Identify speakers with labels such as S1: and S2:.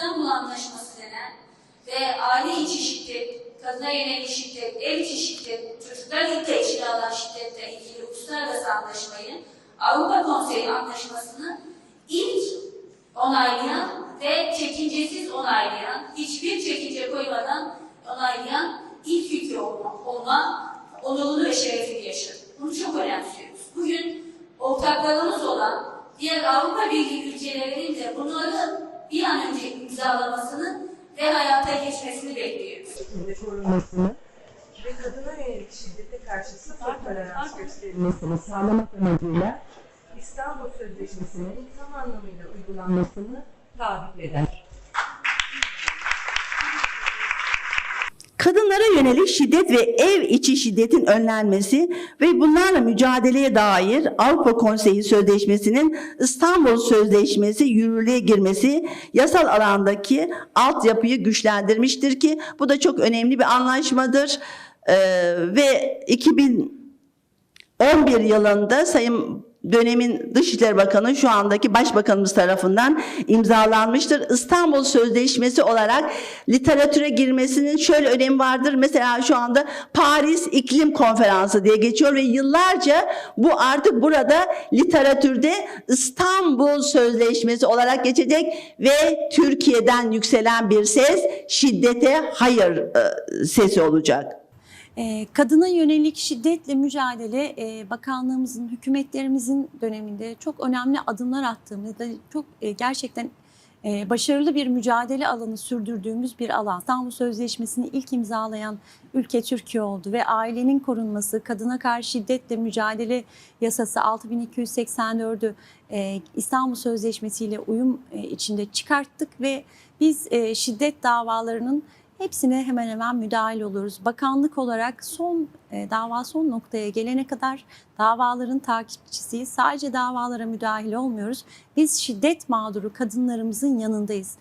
S1: İstanbul Anlaşması denen ve aile içi şiddet, kadına yönelik şiddet, ev içi şiddet, çocuklar ilk içine alan şiddetle ilgili uluslararası anlaşmayı Avrupa Konseyi Anlaşması'nı ilk onaylayan ve çekincesiz onaylayan, hiçbir çekince koymadan onaylayan ilk ülke olma, olma onurunu ve şerefini yaşadı. Bunu çok önemsiyoruz. Bugün ortaklarımız olan diğer Avrupa Birliği ülkelerinin de bunları bir an önce imzalamasını ve hayata geçmesini bekliyoruz.
S2: korunmasını ve kadına yönelik şiddete karşı sıfır tolerans gösterilmesini sağlamak amacıyla İstanbul Sözleşmesi'nin tam anlamıyla uygulanmasını taahhüt eder.
S3: Kadınlara yönelik şiddet ve ev içi şiddetin önlenmesi ve bunlarla mücadeleye dair Avrupa Konseyi Sözleşmesi'nin İstanbul Sözleşmesi yürürlüğe girmesi yasal alandaki altyapıyı güçlendirmiştir ki bu da çok önemli bir anlaşmadır. Ee, ve 2011 yılında Sayın dönemin Dışişleri Bakanı şu andaki Başbakanımız tarafından imzalanmıştır. İstanbul Sözleşmesi olarak literatüre girmesinin şöyle önemi vardır. Mesela şu anda Paris İklim Konferansı diye geçiyor ve yıllarca bu artık burada literatürde İstanbul Sözleşmesi olarak geçecek ve Türkiye'den yükselen bir ses şiddete hayır e, sesi olacak.
S4: Ee, Kadına yönelik şiddetle mücadele e, bakanlığımızın, hükümetlerimizin döneminde çok önemli adımlar attığımızda çok e, gerçekten e, başarılı bir mücadele alanı sürdürdüğümüz bir alan. İstanbul Sözleşmesi'ni ilk imzalayan ülke Türkiye oldu ve ailenin korunması, kadına karşı şiddetle mücadele yasası 6284'ü e, İstanbul Sözleşmesi ile uyum içinde çıkarttık ve biz şiddet davalarının Hepsine hemen hemen müdahil oluruz. Bakanlık olarak son e, dava son noktaya gelene kadar davaların takipçisiyiz. Sadece davalara müdahil olmuyoruz. Biz şiddet mağduru kadınlarımızın yanındayız.